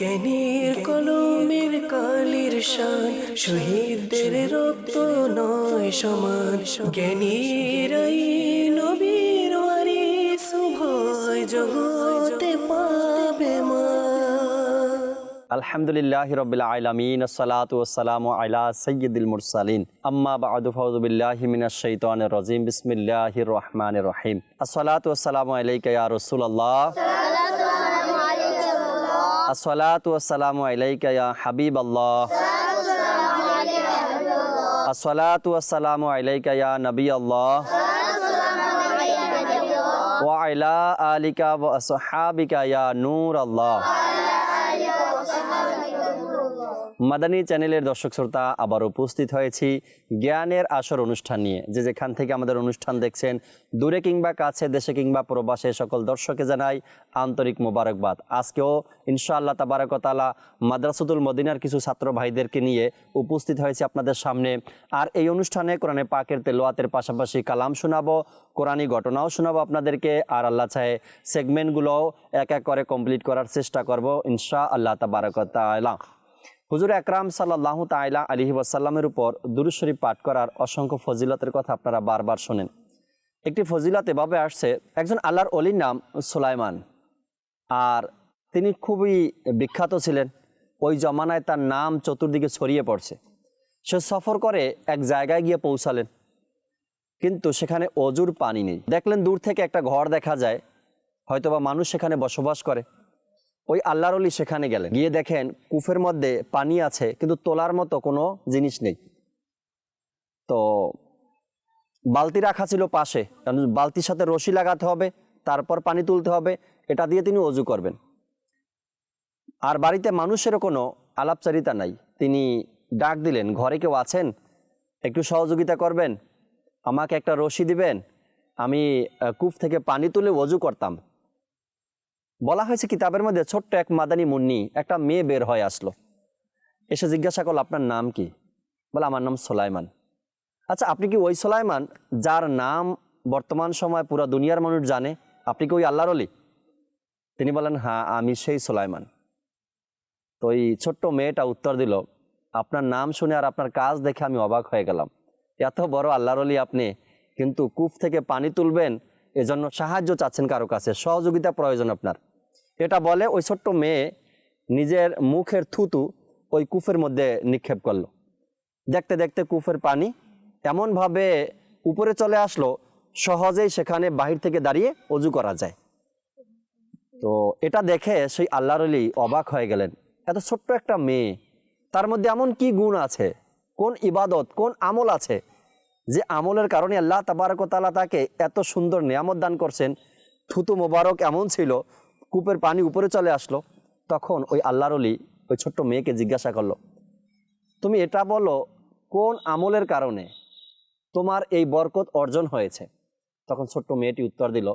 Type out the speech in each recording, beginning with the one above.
জ্ঞানীর কলমের কালির শান শহীদদের রক্ত নয় সমান। জ্ঞানীর নবীর ওয়ারিস উভয় জগতে পাবে মা। আলহামদুলিল্লাহ রবিল আলমিন সালাত ওসালাম আলা সৈয়দুল মুরসালিন। আম্মা বাদু ফৌজুবিল্লাহি মিনাশ শাইতানির রাজিম। বিসমিল্লাহির রহমানির রহিম। আসসালাতু ওয়াসসালামু আলাইকা ইয়া রাসূলুল্লাহ। আসসালাতু ওয়াসসালামু আলাইকা ইয়া হাবিবাল্লাহ আসসালাতু ওয়াসসালামু আলাইকা ইয়া নবিয়াল্লাহ ওয়া আলা আলিকা ওয়া আসহাবিকা ইয়া নূর আল্লাহ মাদানী চ্যানেলের দর্শক শ্রোতা আবার উপস্থিত হয়েছি। জ্ঞানের আসর অনুষ্ঠান নিয়ে। যে যেখান থেকে আমাদের অনুষ্ঠান দেখছেন, দূরে কিংবা কাছে, দেশে কিংবা প্রবাসে, সকল দর্শকে জানাই আন্তরিক মোবারকবাদ। আজকেও ইনশাআল্লাহ তাবারকতালা মাদ্রাসাতুল মদিনার কিছু ছাত্র ভাইদেরকে নিয়ে উপস্থিত হয়েছে আপনাদের সামনে। আর এই অনুষ্ঠানে কোরআনে পাকের তেলোয়াতের পাশাপাশি কালাম শোনাবো, কোরআনী ঘটনাও শোনাবো আপনাদেরকে। আর আল্লাহ চাহে সেগমেন্টগুলোও এক এক করে কমপ্লিট করার চেষ্টা করব ইনশা আল্লাহ তাবারকতালা। হুজুর একরাম সাল্লাহ তাইলা আলিহি ওয়াসাল্লামের উপর দুরুদ শরীফ পাঠ করার অসংখ্য ফজিলতের কথা আপনারা বারবার শোনেন। একটি ফজিলত এভাবে আসছে, একজন আল্লাহর অলির নাম সুলাইমান। আর তিনি খুবই বিখ্যাত ছিলেন, ওই জমানায় তার নাম চতুর্দিকে ছড়িয়ে পড়ছে। সে সফর করে এক জায়গায় গিয়ে পৌঁছালেন, কিন্তু সেখানে অজুর পানি নেই। দেখলেন দূর থেকে একটা ঘর দেখা যায়, হয়তোবা মানুষ সেখানে বসবাস করে। ওই আল্লাহর অলি সেখানে গেলেন। গিয়ে দেখেন কুফের মধ্যে পানি আছে, কিন্তু তোলার মতো কোনো জিনিস নেই। তো বালতি রাখা ছিল পাশে বালতির সাথে রশি লাগাতে হবে, তারপর পানি তুলতে হবে, এটা দিয়ে তিনি অজু করবেন। আর বাড়িতে মানুষেরও কোনো আলাপচারিতা নাই। তিনি ডাক দিলেন, ঘরে কেউ আছেন? একটু সহযোগিতা করবেন? আমাকে একটা রশি দিবেন? আমি কূপ থেকে পানি তুলে অজু করতাম। বলা হয়েছে কিতাবের মধ্যে ছোট্ট এক মাদানী মুন্নি, একটা মেয়ে বের হয়ে আসলো। এসে জিজ্ঞাসা করল, আপনার নাম কি? বলে, আমার নাম সোলাইমান। আচ্ছা আপনি কি ওই সোলাইমান যার নাম বর্তমান সময় পুরো দুনিয়ার মানুষ জানে? আপনি কি ওই আল্লাহর অলি? তিনি বলেন হ্যাঁ আমি সেই সোলাইমান। তো এই ছোট্ট মেয়েটা উত্তর দিল, আপনার নাম শুনে আর আপনার কাজ দেখে আমি অবাক হয়ে গেলাম। এত বড় আল্লাহর অলি আপনি, কিন্তু কূপ থেকে পানি তুলবেন, এজন্য সাহায্য চাচ্ছেন কারও কাছে। সহযোগিতা প্রয়োজন আপনার। এটা বলে ওই ছোট্ট মেয়ে নিজের মুখের থুতু ওই কূপের মধ্যে নিক্ষেপ করল। দেখতে দেখতে কূপের পানি এমনভাবে উপরে চলে আসলো, সহজেই সেখানে বাহির থেকে দাঁড়িয়ে অজু করা যায়। তো এটা দেখে সেই আল্লাহর আলী অবাক হয়ে গেলেন। এত ছোট্ট একটা মেয়ে, তার মধ্যে এমন কি গুণ আছে? কোন ইবাদত, কোন আমল আছে? যে আমলের কারণে আল্লাহ তাবারকতালা তাকে এত সুন্দর নিয়ামত দান করছেন। থুতু মোবারক এমন ছিল কূপের পানি উপরে চলে আসলো। তখন ওই আল্লাহর অলি ওই ছোট্ট মেয়েকে জিজ্ঞাসা করল তুমি এটা বলো কোন আমলের কারণে তোমার এই বরকত অর্জন হয়েছে? তখন ছোট্ট মেয়েটি উত্তর দিল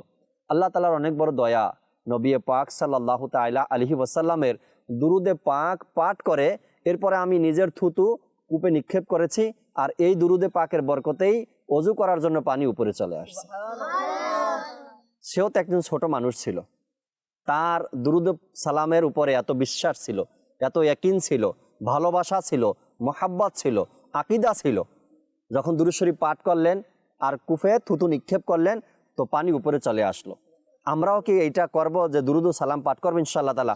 আল্লাহ তালার অনেক বড় দয়া নবী পাক সাল্লাহ তাইলা আলহি ওয়াসাল্লামের দুরুদে পাক পাঠ করে এরপরে আমি নিজের থুতু কূপে নিক্ষেপ করেছি আর এই দুরুদে পাকের বরকতেই অজু করার জন্য পানি উপরে চলে আসছে। সেও তো একজন ছোট মানুষ ছিল। তার দুরুদ সালামের উপরে এত বিশ্বাস ছিল এত একিন ছিল ভালোবাসা ছিল মোহাব্বত ছিল আকিদা ছিল। যখন দুরুদ শরীফ পাঠ করলেন আর কুফে থুতু নিক্ষেপ করলেন তো পানি উপরে চলে আসলো। আমরাও কি এইটা করব যে দুরুদ সালাম পাঠ করব ইনশাল্লাহ তালা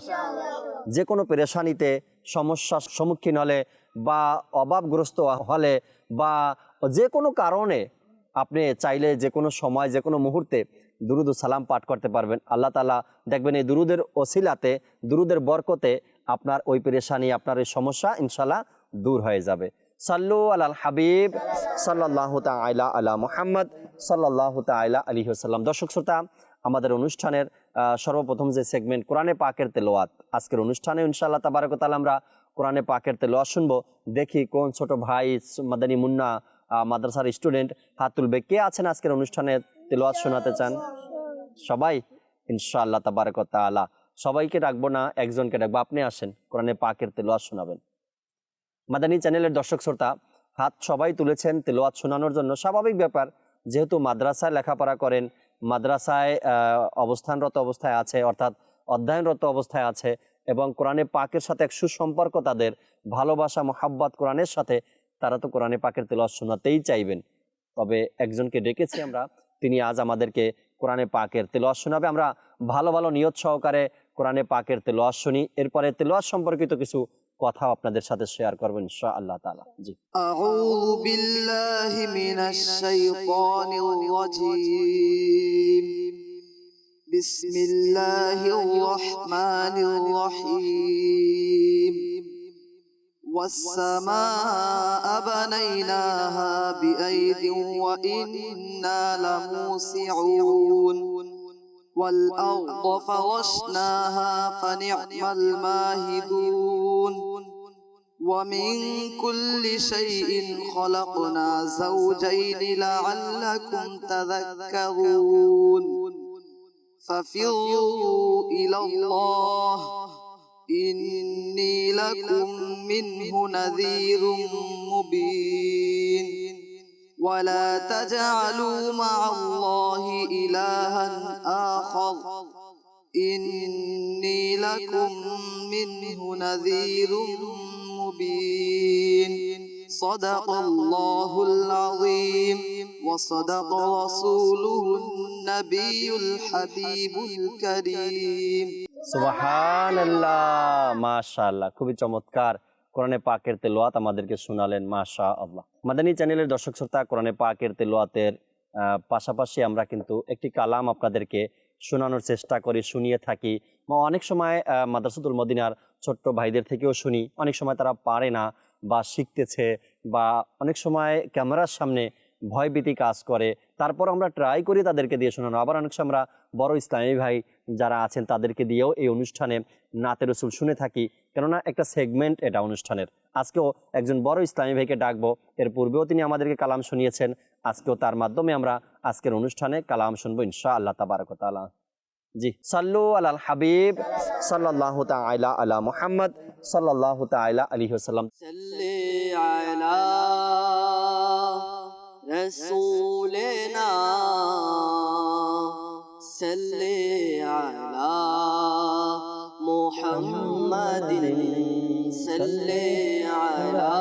যে কোনো পেরেশানিতে সমস্যার সম্মুখীন হলে বা অভাবগ্রস্ত হলে বা যে কোনো কারণে আপনি চাইলে যে কোনো সময় যে কোনো মুহূর্তে দুরুদ সালাম পাঠ করতে পারবেন। আল্লাহ তালা দেখবেন এই দুরুদের ওসিলাতে, দুরুদের বরকতে আপনার ওই পেরেশানি, আপনার এই সমস্যা ইনশাল্লাহ দূর হয়ে যাবে। সাল্লু আল হাবিব সাল্লাহ তাইলা আলা মুহাম্মদ সাল্লাহ তাইলা আলী সাল্লাম দর্শক শ্রোতা, আমাদের অনুষ্ঠানের সর্বপ্রথম যে সেগমেন্ট, কোরআনে পাকের তেলোয়াত আজকের অনুষ্ঠানে ইনশাআল্লাহ তাবারকতাল আমরা কোরআনে পাকের তেলোয়াত শুনব। দেখি কোন ছোট ভাই মাদানী মুন্না মাদ্রাসার স্টুডেন্ট হাত তুলবে কে আছেন আজকের অনুষ্ঠানে? তেলোয়াত শোনাতে চান? সবাই? ইনশাআল্লাহ তাবারকতালা সবাইকে রাখব না, একজনকে রাখব আপনি আসেন, কোরআনে পাকের তেলোয়াত শোনাবেন। মাদানী চ্যানেলের দর্শক শ্রোতা, হাত সবাই তুলেছেন তেলোয়াত শোনানোর জন্য। স্বাভাবিক ব্যাপার, যেহেতু মাদ্রাসায় লেখাপড়া করেন, মাদ্রাসায় অবস্থানরত অবস্থায় আছে, অর্থাৎ অধ্যয়নরত অবস্থায় আছে, এবং কোরআনে পাকের সাথে এক সুসম্পর্ক তাদের, ভালোবাসা, মোহাব্বত কোরআনের সাথে, তারা তো কোরআনে পাকের তেলাওয়াত শোনাতেই চাইবেন। তবে একজনকে ডেকেছি আমরা তিনি আজ আমাদেরকে কোরআনে পাকের তেলোয়াজ শোনাবে। আমরা ভালো ভালো নিয়ত সহকারে কোরআনে পাকের তেলোয়াজ শুনি। এরপরে তেলোয়াজ সম্পর্কিত কিছু কথা আপনাদের সাথে শেয়ার করবেন ইনশা আল্লাহ তাআলা। জি। আউযু বিল্লাহি মিনাশ শাইতানির والسماء بنيناها بأيد وإنا لموسعون. والأرض فرشناها فنعم الماهدون. ومن كل شيء خلقنا زوجين لعلكم تذكرون. ففروا إلى الله إني لكم منه نذير مبين. ولا تجعلوا مع الله إلها آخر. إني لكم منه نذير مبين. صدق الله العظيم. وصدق رسوله النبي الحبيب الكريم. সুবহানাল্লাহ। মাশাআল্লাহ, খুবই চমৎকার। কোরআনে পাকের তেলোয়াত আমাদেরকে শোনালেন মাশা আল্লাহ মাদানী চ্যানেলের দর্শক শ্রোতা, কোরআনে পাকের তেলোয়াতের পাশাপাশি আমরা কিন্তু একটি কালাম আপনাদেরকে শোনানোর চেষ্টা করি, শুনিয়ে থাকি। অনেক সময় মাদ্রাসাতুল মদিনার ছোট্ট ভাইদের থেকেও শুনি। অনেক সময় তারা পারে না বা শিখতেছে বা অনেক সময় ক্যামেরার সামনে ভয়ভীতি কাজ করে। তারপর আমরা ট্রাই করি তাদেরকে দিয়ে শোনানো। আবার অনেক সময় আমরা বড় ইসলামী ভাই যারা আছেন তাদেরকে দিয়েও এই অনুষ্ঠানে নাতে রসুল শুনে থাকি। কেননা একটা সেগমেন্ট এটা অনুষ্ঠানের। আজকেও একজন বড় ইসলামী ভাইকে ডাকবো। এর পূর্বেও তিনি আমাদেরকে কালাম শুনিয়েছেন। আজকেও তার মাধ্যমে আমরা আজকের অনুষ্ঠানে কালাম শুনব ইনশা আল্লাহ তাবারকতালা জি, সাল্লু আলাল হাবিব সাল্লাহ তাইলা আলা মোহাম্মদ সাল্লাহ তাইলা আলী হাসাল্লাম رسولنا صل على محمد صل على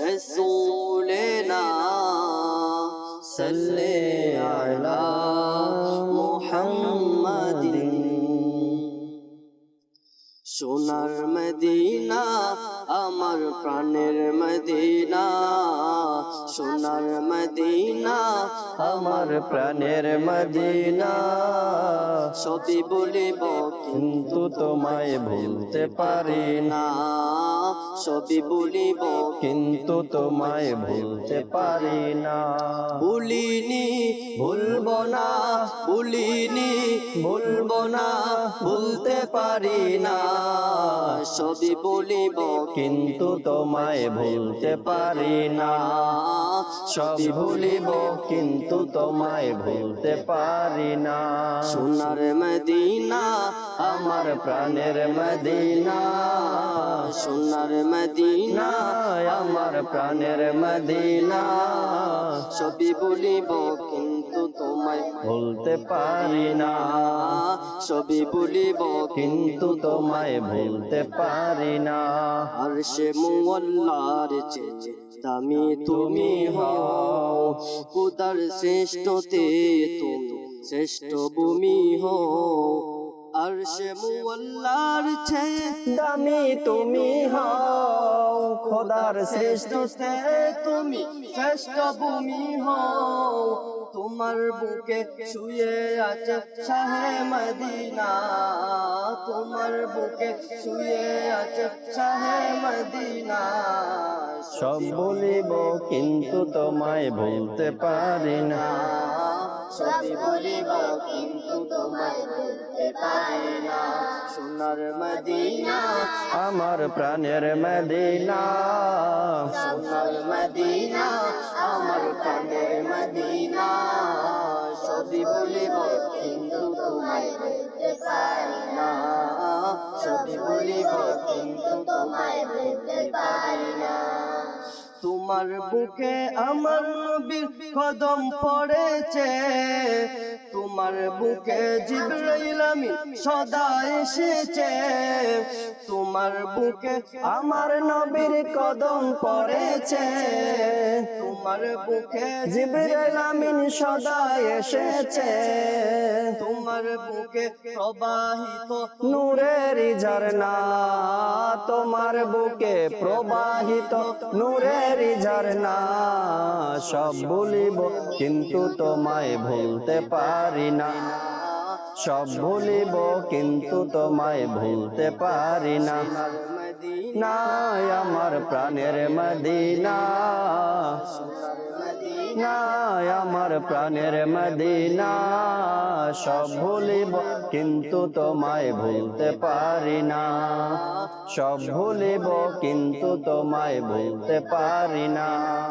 رسولنا صل على সোনার মদিনা, আমার প্রাণের মদিনা, সোনার মদিনা, আমার প্রাণের মদিনা। সবই বলিব, কিন্তু তোমায় ভুলতে পারি না। সবই বলিব কিন্তু তোমায় ভুলতে পারি না। ভুলিনি ভুলব না ভুলিনি ভুলব না ভুলতে পারি না। সবই বলিব কিন্তু তোমায় ভুলতে পারি না। সবই ভুলিব কিন্তু তোমায় ভুলতে পারি না। সোনার মদিনা আমার প্রাণের মদিনা। সোনার মদিনা আমার প্রাণের মদিনা। সবই বলিব কিন্তু তোমায় ভুলতে পারি না। সবই বলিব কিন্তু তোমায় ভুলতে পারি না। আর সে মুল্লার চেয়ে দামি তুমি হও। খুদার শ্রেষ্ঠতে তুমি শ্রেষ্ঠ ভূমি হও। আর সে মুল্লার দামি তুমি হও খোদার শ্রেষ্ঠ তুমি শ্রেষ্ঠ ভূমি হও। তোমার বুকে শুয়ে আছে শাহে মদিনা। তোমার বুকে শুয়ে আছে শাহে মদিনা। সব বলিব কিন্তু তোমায় ভুলতে পারি না। সবই বলিব কিন্তু তোমায় বলতে পারি না সোনার মদিনা আমার প্রাণের মদিনা। সোনার মদিনা আমার প্রাণের মদিনা। সবই বলিব কিন্তু তোমায় বলতে পারি না। সবই বলিব কিন্তু তোমায় বলতে পারি না। তোমার বুকে আমার নবীর কদম পড়েছে। বুকে জিব্রাইল আমিন সদা এসেছে। তোমার বুকে আমার নবীর কদম পড়েছে। তোমার বুকে জিবরাইল আমিন সদা এসেছে। তোমার বুকে প্রবাহিত নূরের ঝরনা তোমার বুকে প্রবাহিত নূরের ঝরনা সব ভুলিব, কিন্তু তোমায় ভুলতে পারি না। সব ভুলিব, কিন্তু তোমায় ভুলতে পারি না। না আমার প্রাণের মদিনা। না আমার প্রাণের মদিনা। সব ভুলিব কিন্তু তোমায় ভুলতে পারি না। সব ভুলিব কিন্তু তোমায় ভুলতে পারি না।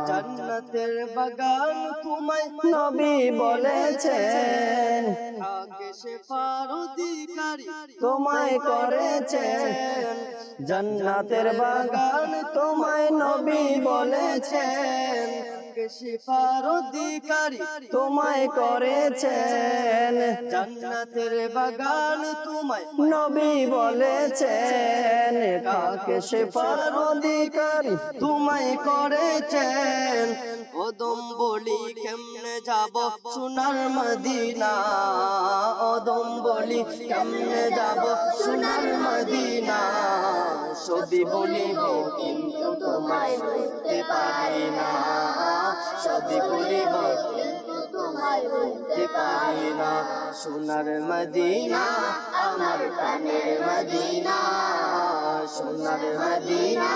জান্নাতের বাগান তোমায় নবী বলেছেন তোমায় করেছেন। জান্নাতের বাগান তোমায় নবী বলেছেন। সে পারদিকারী তোমায় করেছেন। জান্নাতের বাগান তোমায় নবী বলেছেন। কাকে সে অধিকারী তোমায় করেছেন। ওদম বলি, কেমনে যাব সোনার মদিনা? ওদম বলি, কেমনে যাব সোনার মদিনা? সবই বলিব, কিন্তু তোমায় বলতে না। সোনার মদিনা, আমার প্রাণের মদিনা। সোনার মদিনা,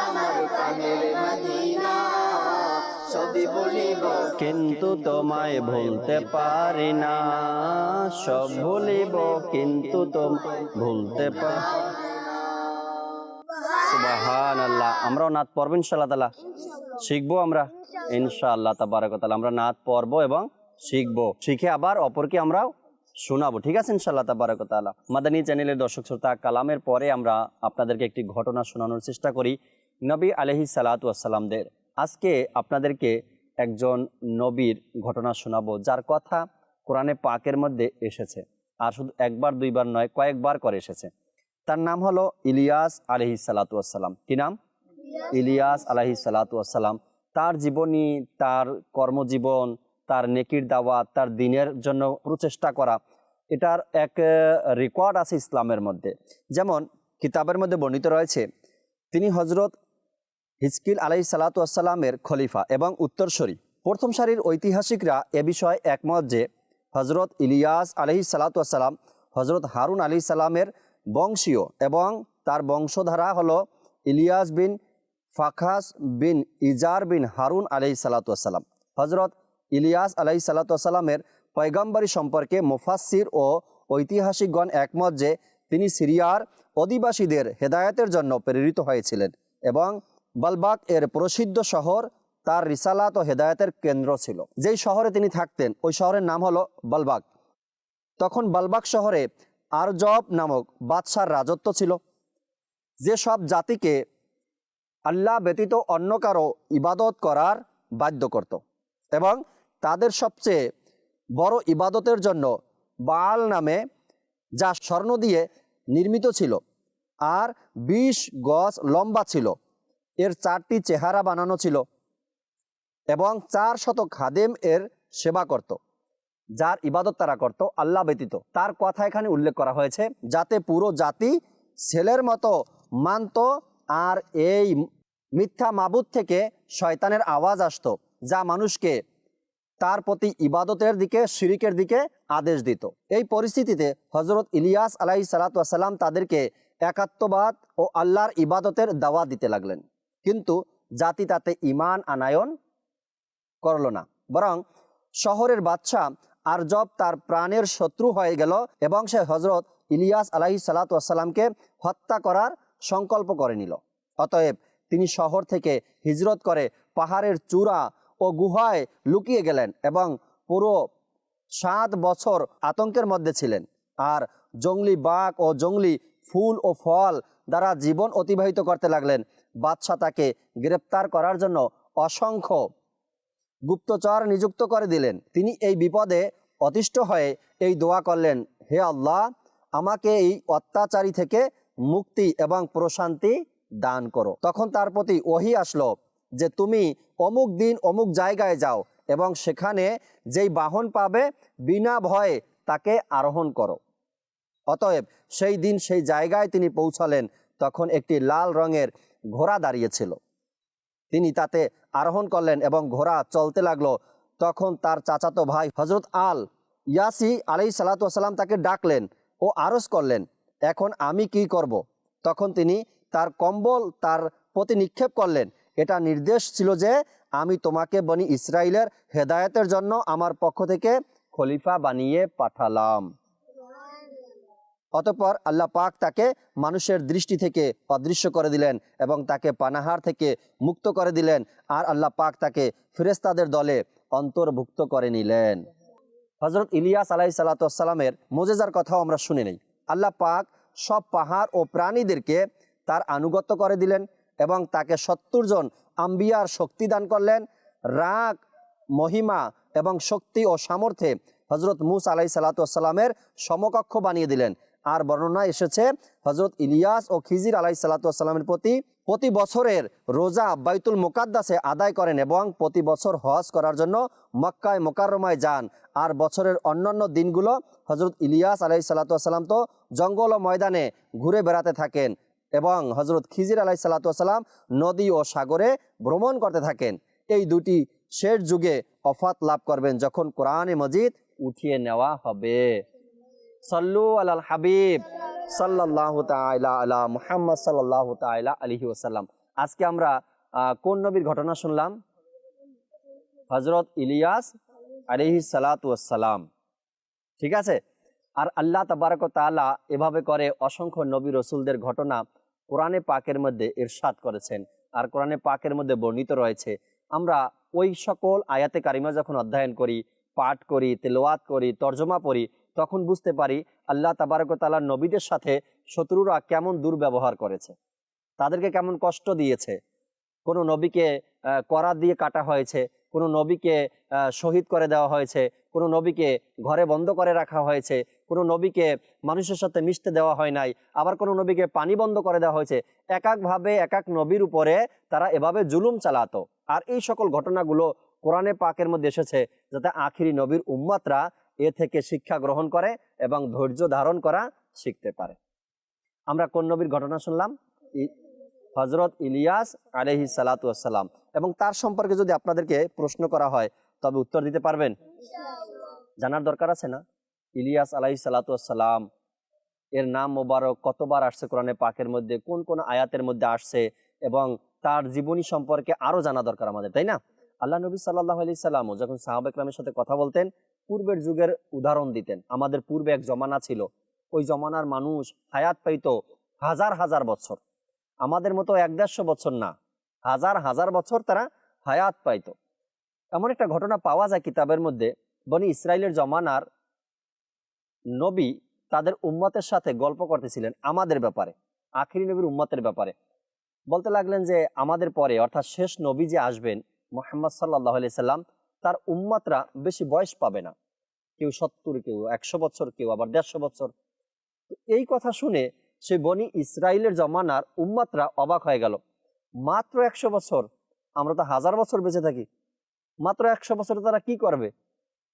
আমার প্রাণের মদিনা। সবই বলিব কিন্তু তোমায় ভুলতে পারি না। সব ভুলিব কিন্তু তোমায় ভুলতে পারি আমরাও নাত পড়ব ইনশাল্লাহ তালা শিখব আমরা। ইনশাআল্লাহ তাবারাকাতালা আমরা নাত পড়ব এবং শিখব। শিখে আবার অপরকে আমরা শোনাবো। ঠিক আছে ইনশাআল্লাহ তাবারাকাতালা মাদানী চ্যানেলের দর্শক শ্রোতা কালামের পরে আমরা আপনাদেরকে একটি ঘটনা শোনানোর চেষ্টা করি নবী আলহি সালাতু আসসালামদের আজকে আপনাদেরকে একজন নবীর ঘটনা শোনাবো যার কথা কোরআনে পাকের মধ্যে এসেছে। আর শুধু একবার দুইবার নয় কয়েকবার করে এসেছে। তার নাম হলো ইলিয়াস আলহি সালাতাম কি নাম? ইলিয়াস আলহি সালাতাম তার জীবনী, তার কর্মজীবন, তার নেকির দাওয়াত, তার দিনের জন্য প্রচেষ্টা করা, এটার এক রেকর্ড আছে ইসলামের মধ্যে। যেমন কিতাবের মধ্যে বর্ণিত রয়েছে, তিনি হজরত হিজকিল আলাহি সালাতামের খলিফা এবং উত্তরসরি। প্রথম সারির ঐতিহাসিকরা এ বিষয়ে একমত যে হজরত ইলিয়াস আলহি সালাতাম হজরত হারুন আলি সালামের বংশীয় এবং তার বংশধারা হলো ইলিয়াস বিন ফাখাস বিন ইজার বিন হারুন আলহি সালাতাম হজরত ইলিয়াস আলহি সালাতামের পয়গম্বরী সম্পর্কে মুফাসির ও ঐতিহাসিকগণ একমত যে, তিনি সিরিয়ার অধিবাসীদের হেদায়তের জন্য প্রেরিত হয়েছিলেন এবং বলবাক এর প্রসিদ্ধ শহর তার রিসালাত ও হেদায়তের কেন্দ্র ছিল। যেই শহরে তিনি থাকতেন, ওই শহরের নাম হলো বলবাগ তখন বলবাগ শহরে আরজব নামক বাদশার রাজত্ব ছিল। যে সব জাতিকে আল্লাহ ব্যতীত অন্য কারও ইবাদত করার বাধ্য করত। এবং তাদের সবচেয়ে বড় ইবাদতের জন্য বাল নামে যা স্বর্ণ দিয়ে নির্মিত ছিল, আর বিশ গজ লম্বা ছিল। এর চারটি চেহারা বানানো ছিল এবং চার শত খাদেম এর সেবা করত, যার ইবাদত তারা করত, আল্লাহ ব্যতীত। তার কথা এখানে উল্লেখ করা হয়েছে, যাতে পুরো জাতি ছেলের মতো মানত আর এই মিথ্যা মাবুদ থেকে শয়তানের আওয়াজ আসতো, যা মানুষকে তার প্রতি ইবাদতের দিকে, শিরিকের দিকে আদেশ দিত। এই পরিস্থিতিতে হজরত ইলিয়াস আলাই সালাতাম তাদেরকে একাত্মবাদ ও আল্লাহর ইবাদতের দাওয়া দিতে লাগলেন। কিন্তু জাতি তাতে ইমান আনায়ন করল না, বরং শহরের বাদশাহ আরজব তার প্রাণের শত্রু হয়ে গেল এবং সে হজরত ইলিয়াস আলাহি সালাতামকে হত্যা করার সংকল্প করে নিল। অতএব তিনি শহর থেকে হিজরত করে পাহাড়ের চূড়া ও গুহায় লুকিয়ে গেলেন এবং পুরো সাত বছর আতঙ্কের মধ্যে ছিলেন। আর জঙ্গলি বাঘ ও জঙ্গলি ফুল ও ফল দ্বারা জীবন অতিবাহিত করতে লাগলেন। বাদশাহ তাকে গ্রেপ্তার করার জন্য অসংখ্য গুপ্তচর নিযুক্ত করে দিলেন। তিনি এই বিপদে অতিষ্ঠ হয়ে এই দোয়া করলেন, হে আল্লাহ, আমাকে এই অত্যাচারী থেকে মুক্তি এবং প্রশান্তি দান করো। তখন তার প্রতি ওহি আসলো যে তুমি অমুক দিন অমুক জায়গায় যাও এবং সেখানে যেই বাহন পাবে বিনা ভয়ে তাকে আরোহণ করো। অতএব সেই দিন সেই জায়গায় তিনি পৌঁছালেন তখন একটি লাল রঙের ঘোড়া দাঁড়িয়েছিল তিনি তাতে আরোহণ করলেন এবং ঘোড়া চলতে লাগল। তখন তার চাচাতো ভাই হজরত আল ইয়াসি আলাই সালাতাম তাকে ডাকলেন ও আরজ করলেন এখন আমি কি করব। তখন তিনি তার কম্বল, তার প্রতি নিক্ষেপ করলেন। এটা নির্দেশ ছিল যে আমি তোমাকে বনি ইসরায়েলের হেদায়তের জন্য আমার পক্ষ থেকে খলিফা বানিয়ে পাঠালাম। অতপর আল্লাহ পাক তাকে মানুষের দৃষ্টি থেকে অদৃশ্য করে দিলেন এবং তাকে পানাহার থেকে মুক্ত করে দিলেন আর আল্লাহ পাক তাকে ফেরেস্তাদের দলে অন্তর্ভুক্ত করে নিলেন। হজরত ইলিয়াস আলাই সাল্লাতামের মোজেজার কথাও আমরা শুনে নেই। আল্লাহ পাক সব পাহাড় ও প্রাণীদেরকে তার আনুগত্য করে দিলেন এবং তাকে সত্তর জন আম্বিয়ার শক্তি দান করলেন। রাগ, মহিমা এবং শক্তি ও সামর্থ্যে হজরত মুস আলাই সাল্লাতামের সমকক্ষ বানিয়ে দিলেন। আর বর্ণনা এসেছে হজরত ইলিয়াস ও খিজির আলাই সাল্লাতামের প্রতি প্রতি বছরের রোজা বাইতুল মোকাদ্দাসে আদায় করেন এবং প্রতি বছর হজ করার জন্য মক্কায় মোকাররমায় যান। আর বছরের অন্যান্য দিনগুলো হজরত ইলিয়াস আলাই সাল্লাতাম তো জঙ্গল ও ময়দানে ঘুরে বেড়াতে থাকেন এবং হজরত খিজির আলাই সাল্লাতাম নদী ও সাগরে ভ্রমণ করতে থাকেন। এই দুটি শেষ যুগে অফাত লাভ করবেন যখন কোরআনে মজিদ উঠিয়ে নেওয়া হবে। সল্লু আলাল হাবিব সাল্লাহ তাইলা আলা মুহাম্মদ সাল্লাহ তাইলা আলহি ওসাল্লাম আজকে আমরা কোন নবীর ঘটনা শুনলাম? হজরত ইলিয়াস আলিহি সালাতাম ঠিক আছে? আর আল্লাহ তাবারক তাআলা এভাবে করে অসংখ্য নবী রসুলদের ঘটনা কোরআনে পাকের মধ্যে ইরশাদ করেছেন। আর কোরআনে পাকের মধ্যে বর্ণিত রয়েছে, আমরা ওই সকল আয়াতে কারিমা যখন অধ্যয়ন করি, পাঠ করি তেলোয়াত করি, তর্জমা পড়ি, তখন বুঝতে পারি আল্লাহ তাবারক তাআলার নবীদের সাথে শত্রুরা কেমন দুর্ব্যবহার করেছে, তাদেরকে কেমন কষ্ট দিয়েছে, কোনো নবীকে করা দিয়ে কাটা হয়েছে, কোনো নবীকে শহীদ করে দেওয়া হয়েছে, কোনো নবীকে ঘরে বন্ধ করে রাখা হয়েছে কোনো নবীকে মানুষের সাথে মিশতে দেওয়া হয় নাই, আবার কোনো নবীকে পানি বন্ধ করে দেওয়া হয়েছে এক একভাবে এক এক নবীর উপরে তারা এভাবে জুলুম চালাতো। আর এই সকল ঘটনাগুলো কোরআনে পাকের মধ্যে এসেছে যাতে আখিরি নবীর উম্মাতরা এ থেকে শিক্ষা গ্রহণ করে এবং ধৈর্য ধারণ করা শিখতে পারে। আমরা কোন নবীর ঘটনা শুনলাম? হজরত ইলিয়াস আলহি সালাতাম এবং তার সম্পর্কে যদি আপনাদেরকে প্রশ্ন করা হয়, তবে উত্তর দিতে পারবেন? জানার দরকার আছে না? ইলিয়াস আলাহি সালাতাম এর নাম মোবারক কতবার আসছে কোরআনে পাকের মধ্যে, কোন কোন আয়াতের মধ্যে আসছে এবং তার জীবনী সম্পর্কে আরও জানা দরকার আমাদের, তাই না? আল্লাহ নবী সাল্লাহ আলি সাল্লামও যখন সাহাব একরামের সাথে কথা বলতেন, পূর্বের যুগের উদাহরণ দিতেন। আমাদের পূর্বে এক জমানা ছিল, ওই জমানার মানুষ হায়াত পাইতো হাজার হাজার বছর। আমাদের মতো এক দেড়শো বছর না, হাজার হাজার বছর তারা হায়াত পাইতো। এমন একটা ঘটনা পাওয়া যায় কিতাবের মধ্যে, বনি ইসরায়েলের জমানার নবী তাদের উম্মতের সাথে গল্প করতেছিলেন আমাদের ব্যাপারে, আখিরি নবীর উম্মতের ব্যাপারে। বলতে লাগলেন যে, আমাদের পরে, অর্থাৎ শেষ নবী যে আসবেন, মোহাম্মদ সাল্লাহ সাল্লাম, তার উম্মতরা বেশি বয়স পাবে না। কেউ সত্তর, কেউ একশো বছর, কেউ আবার দেড়শো বছর। এই কথা শুনে সে বনি ইসরায়েলের জমানার উম্মাতরা অবাক হয়ে গেল। মাত্র একশো বছর, আমরা তো হাজার বছর বেঁচে থাকি। মাত্র একশো বছরে তারা কি করবে?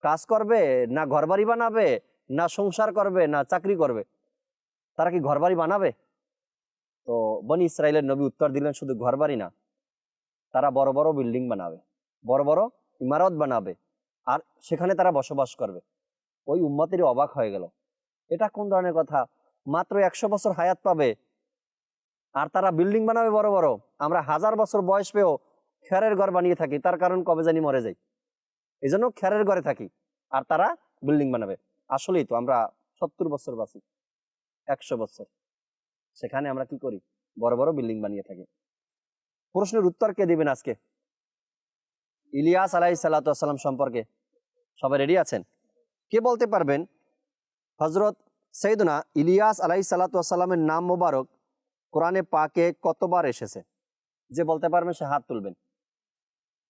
কাজ করবে না ঘরবাড়ি বানাবে না সংসার করবে, না চাকরি করবে, তারা কি ঘরবাড়ি বানাবে? তো বনি ইসরায়েলের নবী উত্তর দিলেন, শুধু ঘরবাড়ি না, তারা বড় বড় বিল্ডিং বানাবে, বড় বড় ইমারত বানাবে, আর সেখানে তারা বসবাস করবে। ওই উম্মতেরই অবাক হয়ে গেল। এটা কোন ধরনের কথা? মাত্র একশো বছর হায়াত পাবে, আর তারা বিল্ডিং বানাবে বড় বড়। আমরা হাজার বছর বয়স পেয়েও খেরের ঘর বানিয়ে থাকি, তার কারণ কবে জানি মরে যাই। এই জন্য খেরের ঘরে থাকি, আর তারা বিল্ডিং বানাবে। আসলেই তো আমরা সত্তর বছর বাঁচি, একশো বছর। সেখানে আমরা কি করি? বড় বড় বিল্ডিং বানিয়ে থাকি। প্রশ্নের উত্তর কে দিবেন আজকে? ইলিয়াস আলাই সাল্লাম সম্পর্কে। সবাই রেডি আছেন? কে বলতে পারবেন? হজরত সৈদনা ইলিয়াস আলাই সালাতামের নাম মোবারক কোরআনে পাকে কতবার এসেছে? যে বলতে পারবেন সে হাত তুলবেন।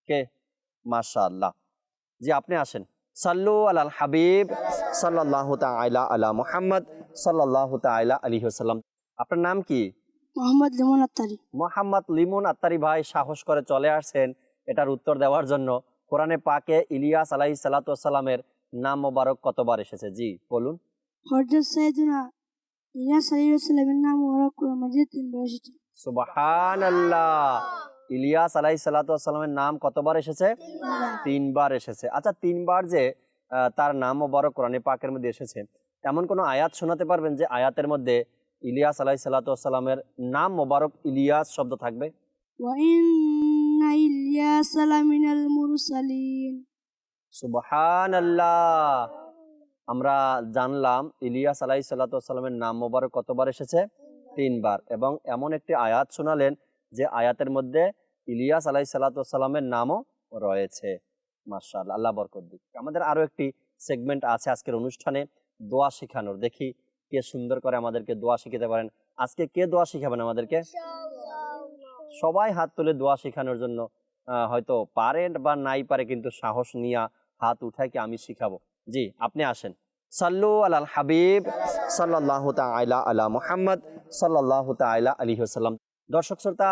কে? মাশা আল্লাহ জি, আপনি আসেন। সাল্লু আলাল হাবিব। সাল্লাহ তাইলা আলা মুহাম্মদ সাল্লাহ তাইলা আলী সাল্লাম আপনার নাম কি? মোহাম্মদ লিমন আত্তারি। মোহাম্মদ লিমন আত্তারি ভাই সাহস করে চলে আসছেন এটার উত্তর দেওয়ার জন্য। কোরআনে পাকে ইলিয়াস আলাহি সাল্লাতামের নাম মোবারক কতবার এসেছে? জি বলুন। হরজত সাইদুনা ইলিয়াস আলাইহিসসালামের নাম ওরা কোরআন মাজিদ তিনবার এসেছে। সুবাহান আল্লাহ ইলিয়াস আলাহি সাল্লাতামের নাম কতবার এসেছে? তিনবার এসেছে। আচ্ছা তিনবার যে তার নাম ও বড় কোরআনে পাকের মধ্যে এসেছে। এমন কোনো আয়াত শোনাতে পারবেন যে আয়াতের মধ্যে ইলিয়াস আলাই সাল্লাতামের নাম মোবারক ইলিয়াস শব্দ থাকবে? আমরা জানলাম ইলিয়াস আলাই সাল্লাতামের নাম মোবারক কতবার এসেছে? তিনবার। এবং এমন একটি আয়াত শোনালেন যে আয়াতের মধ্যে ইলিয়াস আলাই সাল্লাতামের নামও রয়েছে। মার্শাল আল্লাহ বরকত দিক। আমাদের আরও একটি সেগমেন্ট আছে আজকের অনুষ্ঠানে, দোয়া শেখানোর। দেখি কে সুন্দর করে আমাদেরকে দোয়া শিখাতে পারেন। আজকে কে দোয়া শিখাবেন আমাদেরকে? সবাই হাত তুলে দোয়া শেখানোর জন্য হয়তো পারে বা নাই পারে কিন্তু সাহস নিয়ে হাত উঠায় কি আমি শিখাবো। জি, আপনি আসেন। সাল্লু আলাল হাবিব সাল্লাহ তাইলা আলা মুহাম্মদ সাল্লাহ তাইলা আলী সাল্লাম দর্শক শ্রোতা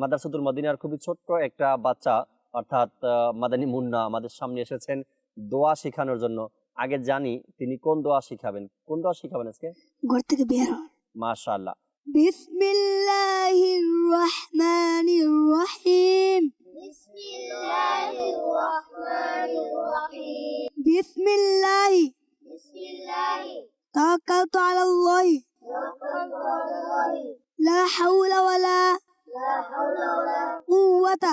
মাদ্রাসাতুল মদিনার খুবই ছোট্ট একটা বাচ্চা অর্থাৎ মাদানী মুন্না আমাদের সামনে এসেছেন দোয়া শেখানোর জন্য। আগে জানি তিনি কোন দোয়া শিখাবেন। কোন দোয়া শিখাবেন আজকে? ঘর থেকে বের হন। মাশাআল্লাহ। বিসমিল্লাহির রহমানির রহিম। বিসমিল্লাহির রহমানির রহিম। বিসমিল্লাহ। তাওয়াক্কালতু আলাল্লাহ। লা হাওলা ওয়ালা লা হাওলা ওয়ালা কুওয়াতা।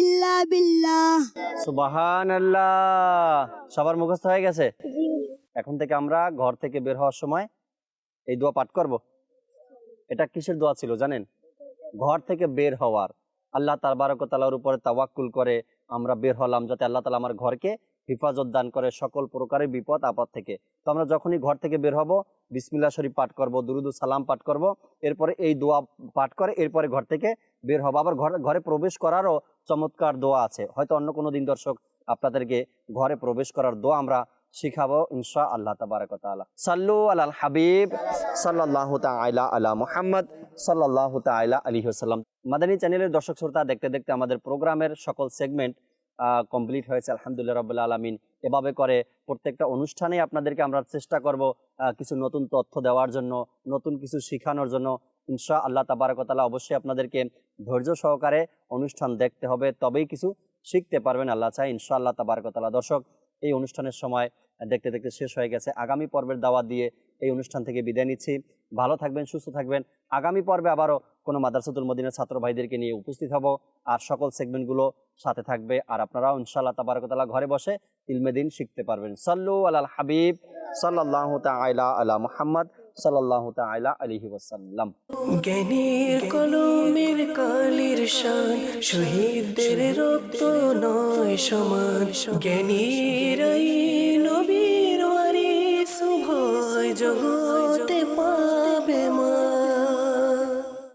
ইল্লা বিল্লাহ। সুবহানাল্লাহ। সবার মুখস্থ হয়ে গেছে? এখন থেকে আমরা ঘর থেকে বের হওয়ার সময় এই দোয়া পাঠ করব। এটা কিসের দোয়া ছিল জানেন? ঘর থেকে বের হওয়ার। আল্লাহ তার উপরে তাওয়াক্কুল করে আমরা বের হলাম যাতে আল্লাহ তালা আমার ঘরকে হেফাজত দান করে সকল প্রকারের বিপদ আপদ থেকে। তো আমরা যখনই ঘর থেকে বের হব বিসমিল্লা শরীফ পাঠ করব দুরুদু সালাম পাঠ করব এরপরে এই দোয়া পাঠ করে এরপরে ঘর থেকে বের হব। আবার ঘর ঘরে প্রবেশ করারও চমৎকার দোয়া আছে। হয়তো অন্য কোনো দিন দর্শক আপনাদেরকে ঘরে প্রবেশ করার দোয়া আমরা শিখাবো ইনশা আল্লাহ তাবারক সাল্লু আলাল হাবিব, সাল্লাল্লাহু তাআলা আলা মুহাম্মদ, সাল্লাল্লাহু তাআলা আলাইহি ওয়াসাল্লাম। মাদানী চ্যানেলের দর্শক শ্রোতা দেখতে দেখতে আমাদের প্রোগ্রামের সকল সেগমেন্ট কমপ্লিট হয়েছে, আলহামদুলিল্লাহ রাব্বুল আলামিন। এভাবে করে প্রত্যেকটা অনুষ্ঠানে আপনাদেরকে আমরা চেষ্টা করব কিছু নতুন তথ্য দেওয়ার জন্য, নতুন কিছু শেখানোর জন্য। ইনশা আল্লাহ তাবারক তাআলা অবশ্যই আপনাদেরকে ধৈর্য সহকারে অনুষ্ঠান দেখতে হবে, তবেই কিছু শিখতে পারবেন আল্লাহ চাই। ইনশা আল্লাহ তাবারক দর্শক, এই অনুষ্ঠানের সময় দেখতে দেখতে শেষ হয়ে গেছে। আগামী পর্বের দাওয়াত দিয়ে এই অনুষ্ঠান থেকে বিদায় নিচ্ছি। ভালো থাকবেন, সুস্থ থাকবেন। আগামী পর্বে আবারও কোনো মাদ্রাসাতুল মদিনের ছাত্র ভাইদেরকে নিয়ে উপস্থিত হব। আর সকল সেগমেন্টগুলো সাথে থাকবে। আর আপনারাও ইনশাআল্লাহ তাবারকতালা ঘরে বসে ইলমে দিন শিখতে পারবেন। সাল্লু আলাল হাবিব সাল্লাল্লাহু তাআলা আলা মুহাম্মদ। ওয়াসাল্লাম। জ্ঞানীর কলমের কালির শান রক্ত নয় সমান। জ্ঞানীর নবীর জগৎ।